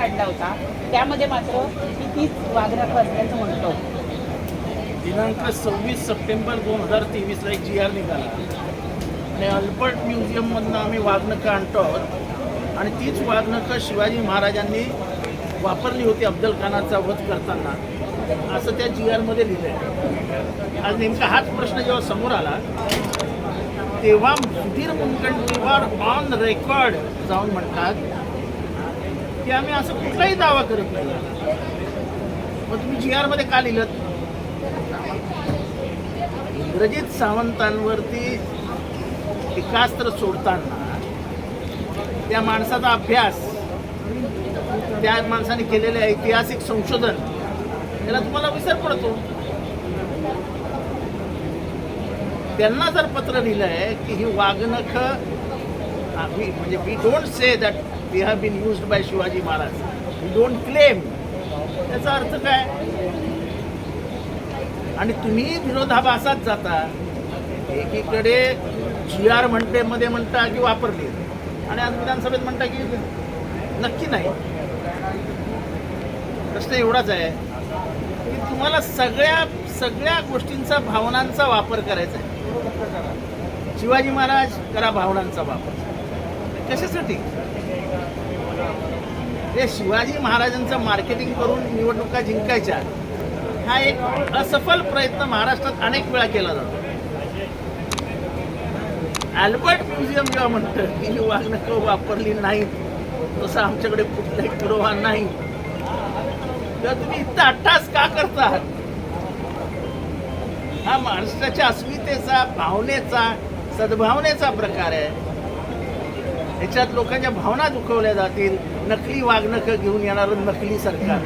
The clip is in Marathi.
काढला होता. त्यामध्ये मात्र तीच वाघनखं असल्याचं म्हणतो. दिनांक सव्वीस सप्टेंबर दोन हजार तेवीसला एक जी आर निघाला. आणि अल्बर्ट म्युझियममधनं आम्ही वाघनखं आणतो आहोत आणि तीच वाघनखं शिवाजी महाराजांनी वापरली होती अफजल खानाचा वध करताना. असं त्या जी आरमध्ये लिहिलं आहे आज नेमका हाच प्रश्न जेव्हा समोर आला तेव्हा सुधीर मुनगंटीवार ऑन रेकॉर्ड जाऊन म्हणतात की आम्ही असं कुठलाही दावा करत नाही. मग तुम्ही जी आरमध्ये का लिहिलं इंग्रजीत सावंतांवरती टीकास्त्र सोडताना त्या माणसाचा अभ्यास त्या माणसाने केलेले ऐतिहासिक संशोधन त्याला तुम्हाला विसर पडतो. त्यांना जर पत्र लिहिलंय की ही वाघनख म्हणजे we don't say that they have been used by Shivaji Maharaj we don't claim त्याचा अर्थ काय? आणि तुम्ही विरोधाभासात जाता एकीकडे जी आर म्हणते मध्ये म्हणता की वापरली. आणि आज विधानसभेत म्हणता की नक्की नाही. प्रश्न एवढाच आहे की तुम्हाला सगळ्या सगळ्या गोष्टींचा भावनांचा वापर करायचा आहे. शिवाजी महाराज करा भावनांचा वापर. कशासाठी? हे शिवाजी महाराजांचं मार्केटिंग करून निवडणुका जिंकायच्या हा एक असफल प्रयत्न महाराष्ट्रात अनेक वेळा केला जातो. अल्बर्ट म्युझियम जेव्हा म्हणतं की ही वागणं वापरली नाही तसं आमच्याकडे कुठलाही पुरावा नाही. तर तुम्ही इतका अट्टास का करता हा महाराष्ट्राच्या अस्मितेचा भावनेचा सद्भावनेचा प्रकार आहे. याच्यात लोकांच्या भावना दुखवल्या जातील. नकली वागणं घेऊन येणारं नकली सरकार.